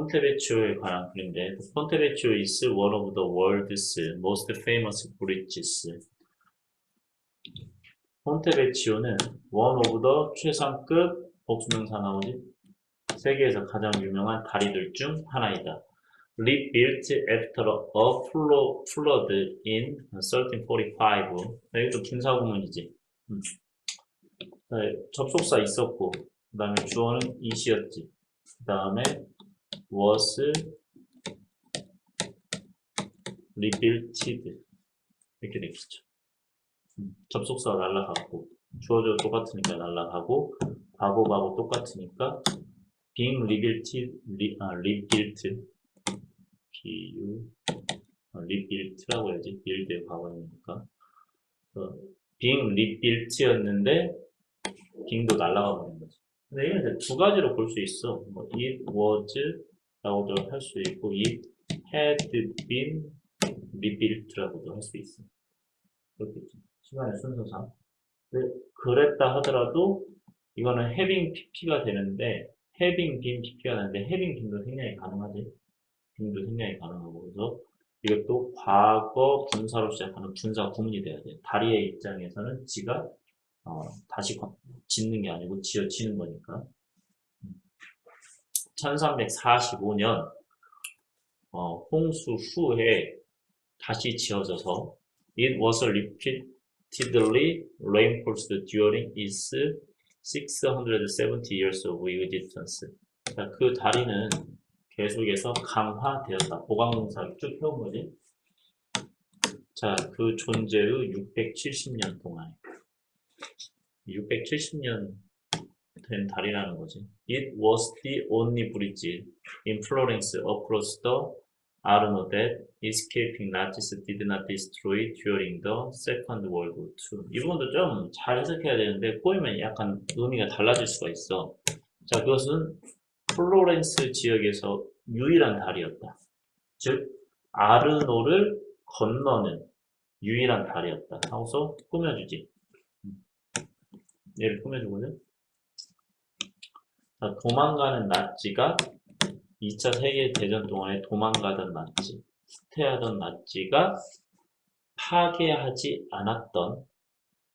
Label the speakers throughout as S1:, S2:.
S1: 폰테베치오에 관한 글인데 폰테베치오 is one of the world's most famous bridges. 폰테베치오는 one of the 최상급 복수명사 나오지 세계에서 가장 유명한 다리들 중 하나이다. Rebuilt after a flo- flood in 1345. 여기도 분사구문이지. 음. 자, 접속사 있었고, 그 다음에 주어는 is였지. 그 다음에 was rebuilted 이렇게 되겠죠. 음, 접속사가 날라가고 주어져 똑같으니까 날라가고 과거하고 똑같으니까 being rebuilt, re, 아, rebuilt bu 아, rebuilt라고 해야지 build의 과거니까 어, being rebuilt였는데 being도 날라가 버린 거지. 근데 이건 두 가지로 볼 수 있어. 뭐 it was 라고도 할 수 있고 it had been rebuilt라고도 할 수 있어. 그렇겠지. 시간의 순서상. 근데 그랬다 하더라도 이거는 having pp가 되는데 having been pp가 되는데 having been도 생략이 가능하지. being도 생략이 가능하고 그래서 이것도 과거 분사로 시작하는 분사 구문이 돼야 돼. 다리의 입장에서는 지가 어, 다시 건- 짓는 게 아니고 지어지는 거니까. 1345년 어, 홍수 후에 다시 지어져서 it was repeatedly reinforced during its 670 years of existence. 자, 그 다리는 계속해서 강화되었다. 보강공사를 쭉 해온 거지. 자, 그 존재의 670년 동안 670년 된 다리라는 거지. It was the only bridge in Florence across the Arno that escaping Nazis did not destroy during the Second World War II. 이 부분도 좀 잘 해석해야 되는데 꼬이면 약간 의미가 달라질 수가 있어. 자, 그것은 플로렌스 지역에서 유일한 다리였다. 즉, 아르노를 건너는 유일한 다리였다. 하고서 꾸며주지. 얘를 꾸며주거든. 자, 도망가는 나치가 2차 세계대전 동안에 도망가던 나치, 후퇴하던 나치가 파괴하지 않았던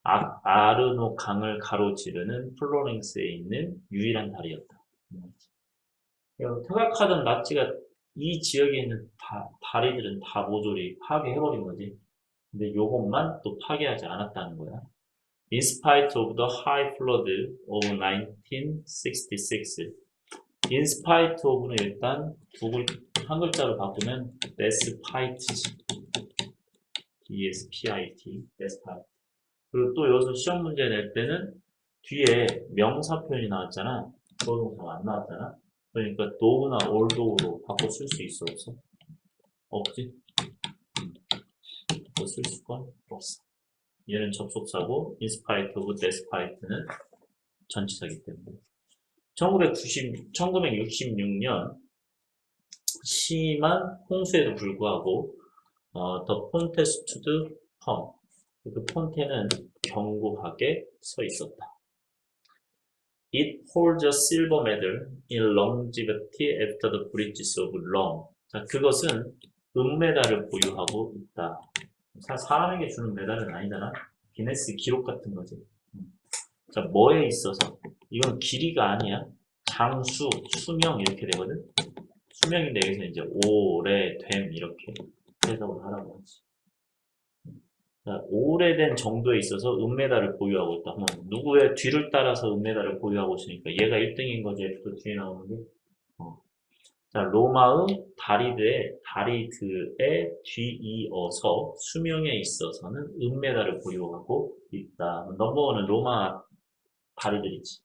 S1: 아, 아르노 강을 가로지르는 플로렌스에 있는 유일한 다리였다. 퇴각하던 나치가 이 지역에 있는 다, 다리들은 다 모조리 파괴해버린 거지. 근데 요것만 또 파괴하지 않았다는 거야. In spite of the high flood of 1966. In spite of는 일단 두 글, 한 글자로 바꾸면 despite지. D-E-S-P-I-T, despite. 그리고 또 여기서 시험 문제 낼 때는 뒤에 명사 표현이 나왔잖아. 조동사가 안 나왔잖아. 그러니까 do나 although로 바꿔 쓸 수 있어, 없어? 없지? 뭐쓸 수가 없어. 얘는 접속사고 spite of, despite는 전치사기 때문에 1990, 1966년 심한 홍수에도 불구하고 어, The Ponte stood firm 그 폰테는 견고하게 서 있었다. It holds a silver medal in longevity after the bridges of Rome. 자, 그것은 은메달을 보유하고 있다. 사- 사람에게 주는 메달은 아니잖아. 기네스 기록 같은 거지. 음. 자, 뭐에 있어서? 이건 길이가 아니야. 장수, 수명 이렇게 되거든. 수명인데 여기서 이제 오래됨 이렇게 해석을 하라고 하지. 자, 오래된 정도에 있어서 은메달을 보유하고 있다. 그럼 누구의 뒤를 따라서 은메달을 보유하고 있으니까 얘가 1등인 거지. 또 뒤에 나오는 게. 어. 자, 로마의 다리드의 다리드에 뒤이어서 수명에 있어서는 은메달을 보유하고 있다. 넘버원은 로마 다리들이지.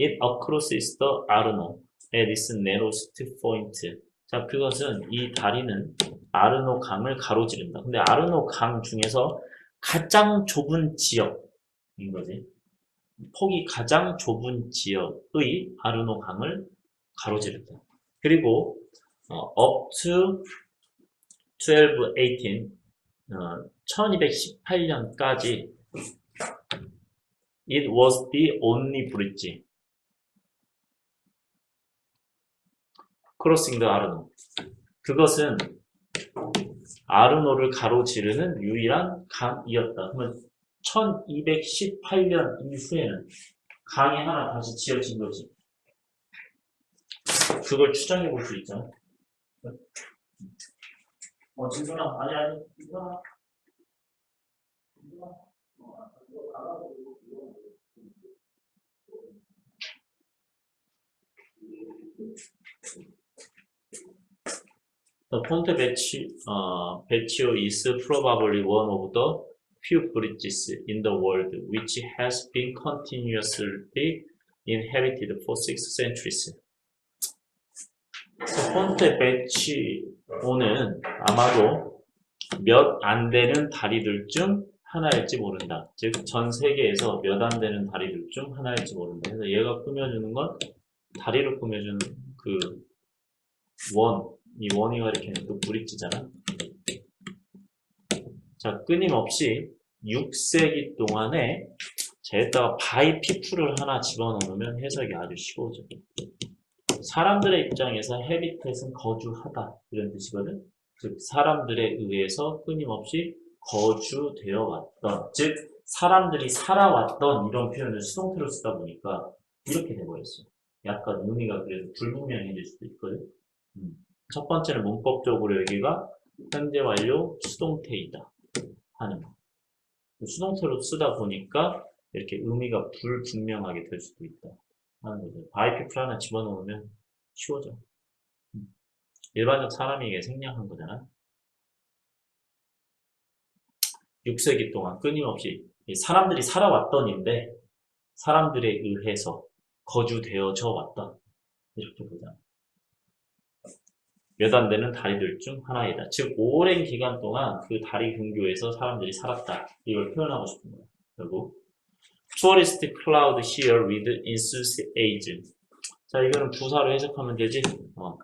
S1: It crosses the Arno at its narrowest point. 자, 그것은 이 다리는 아르노 강을 가로지른다. 근데 아르노 강 중에서 가장 좁은 지역인 거지. 폭이 가장 좁은 지역의 아르노 강을 가로지른다. 그리고 어, up to 1218, 어, 1218년까지 it was the only bridge. crossing the 아르노. 그것은 아르노를 가로지르는 유일한 강이었다. 그러면 1218년 이후에는 강이 하나 다시 지어진 거지. 그걸 추정해 볼 수 있잖아. 어, 진선아, 아니, 아니, Ponte Vecchio, uh, Vecchio is probably one of the few bridges in the world which has been continuously inhabited for six centuries. 그래서 폰테 베치오는 아마도 몇 안 되는 다리들 중 하나일지 모른다. 즉, 전 세계에서 몇 안 되는 다리들 중 하나일지 모른다. 그래서 얘가 꾸며주는 건 다리를 꾸며주는 그 원, 이 원이가 이렇게 있는 그 브릿지잖아. 자, 끊임없이 6세기 동안에 제에다가 바이 피플을 하나 집어넣으면 해석이 아주 쉬워져. 사람들의 입장에서 헤비텟은 거주하다 이런 뜻이거든. 즉 사람들에 의해서 끊임없이 거주되어 왔던, 즉 사람들이 살아왔던 이런 표현을 수동태로 쓰다 보니까 이렇게 돼버렸어. 약간 의미가 그래도 불분명해질 수도 있거든. 음. 첫 번째는 문법적으로 여기가 현재 완료 수동태이다 하는 거. 수동태로 쓰다 보니까 이렇게 의미가 불분명하게 될 수도 있다 바이피플 하나 집어넣으면 쉬워져. 음. 일반적 사람이 이게 생략한 거잖아. 6세기 동안 끊임없이 이 사람들이 살아왔던 인데 사람들에 의해서 거주되어져 왔던 이렇게 보자. 몇안 되는 다리들 중 하나이다. 즉 오랜 기간 동안 그 다리 근교에서 사람들이 살았다. 이걸 표현하고 싶은 거야. 결국 tourist cloud here with enthusiasm. 자 이거는 부사로 해석하면 되지. 어.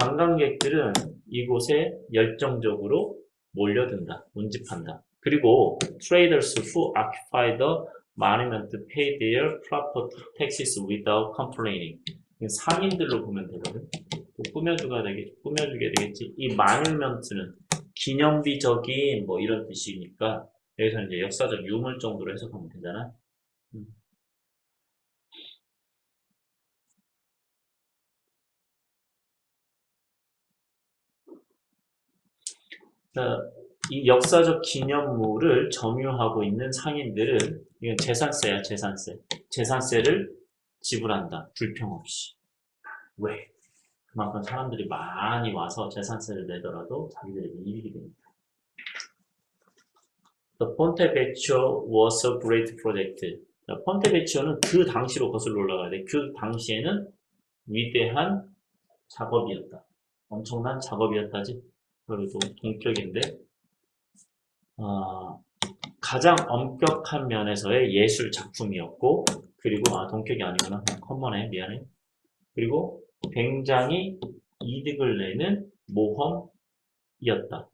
S1: 관광객들은 이곳에 열정적으로 몰려든다, 운집한다. 그리고 traders who occupy the monument pay their proper taxes without complaining. 상인들로 보면 되거든. 또 꾸며주가 되겠지, 꾸며주게 되겠지. 이 마뉴먼트는 기념비적인 뭐 이런 뜻이니까 여기서 이제 역사적 유물 정도로 해석하면 되잖아. 이 역사적 기념물을 점유하고 있는 상인들은 이건 재산세야, 재산세. 재산세를 지불한다. 불평 없이. 왜? 그만큼 사람들이 많이 와서 재산세를 내더라도 자기들에게 이익이 됩니다. The Ponte Vecchio was a great project. 자, 폰테 베치오는 그 당시로 거슬러 올라가야 돼. 그 당시에는 위대한 작업이었다. 엄청난 작업이었다지. 그래도 동격인데 어, 가장 엄격한 면에서의 예술 작품이었고 그리고 아 동격이 아니구나. 커먼해 미안해. 그리고 굉장히 이득을 내는 모험이었다.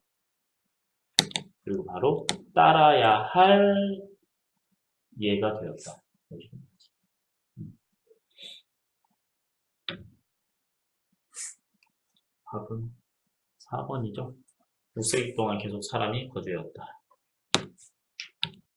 S1: 그리고 바로 따라야 할 예가 되었다. 답은 4번이죠. 6세기 동안 계속 사람이 거주해왔다